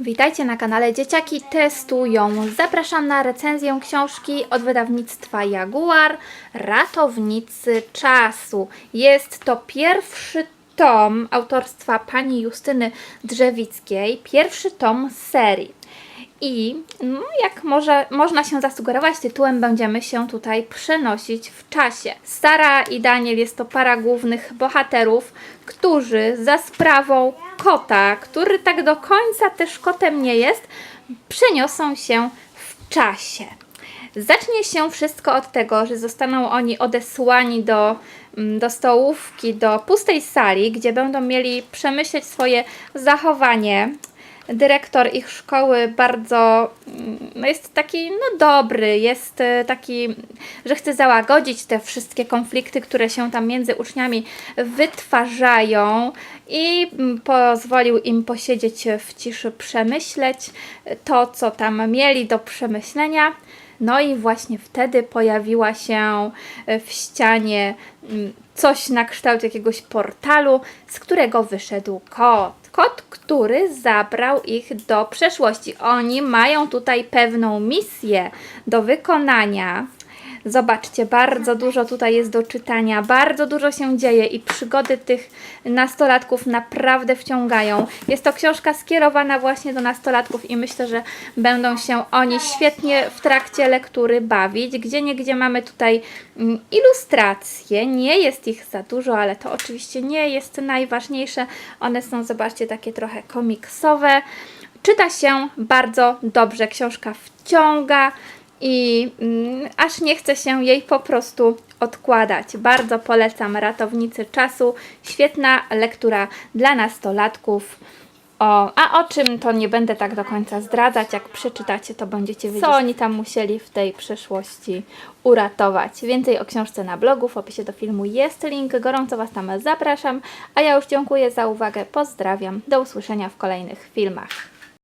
Witajcie na kanale Dzieciaki Testują. Zapraszam na recenzję książki od wydawnictwa Jaguar Ratownicy Czasu. Jest to pierwszy tom autorstwa pani Justyny Drzewickiej, pierwszy tom serii. I no, jak może, można się zasugerować tytułem, będziemy się tutaj przenosić w czasie. Sara i Daniel jest to para głównych bohaterów, którzy za sprawą kota, który tak do końca też kotem nie jest, przeniosą się w czasie. Zacznie się wszystko od tego, że zostaną oni odesłani do, mm, do stołówki, do pustej sali, gdzie będą mieli przemyśleć swoje zachowanie. Dyrektor ich szkoły bardzo mm, no jest taki no dobry, jest e, taki, że chce załagodzić te wszystkie konflikty, które się tam między uczniami wytwarzają i mm, pozwolił im posiedzieć w ciszy, przemyśleć to, co tam mieli do przemyślenia. No i właśnie wtedy pojawiła się w ścianie mm, coś na kształt jakiegoś portalu, z którego wyszedł kot. Kot, który zabrał ich do przeszłości. Oni mają tutaj pewną misję do wykonania. Zobaczcie, bardzo dużo tutaj jest do czytania, bardzo dużo się dzieje i przygody tych nastolatków naprawdę wciągają. Jest to książka skierowana właśnie do nastolatków i myślę, że będą się oni świetnie w trakcie lektury bawić. Gdzie niegdzie mamy tutaj mm, ilustracje, nie jest ich za dużo, ale to oczywiście nie jest najważniejsze. One są, zobaczcie, takie trochę komiksowe. Czyta się bardzo dobrze, książka wciąga i mm, aż nie chce się jej po prostu odkładać. Bardzo polecam Ratownicy Czasu. Świetna lektura dla nastolatków. O, a o czym to nie będę tak do końca zdradzać. Jak przeczytacie, to będziecie wiedzieć, co oni tam musieli w tej przeszłości uratować. Więcej o książce na blogu, w opisie do filmu jest link. Gorąco Was tam zapraszam. A ja już dziękuję za uwagę. Pozdrawiam. Do usłyszenia w kolejnych filmach.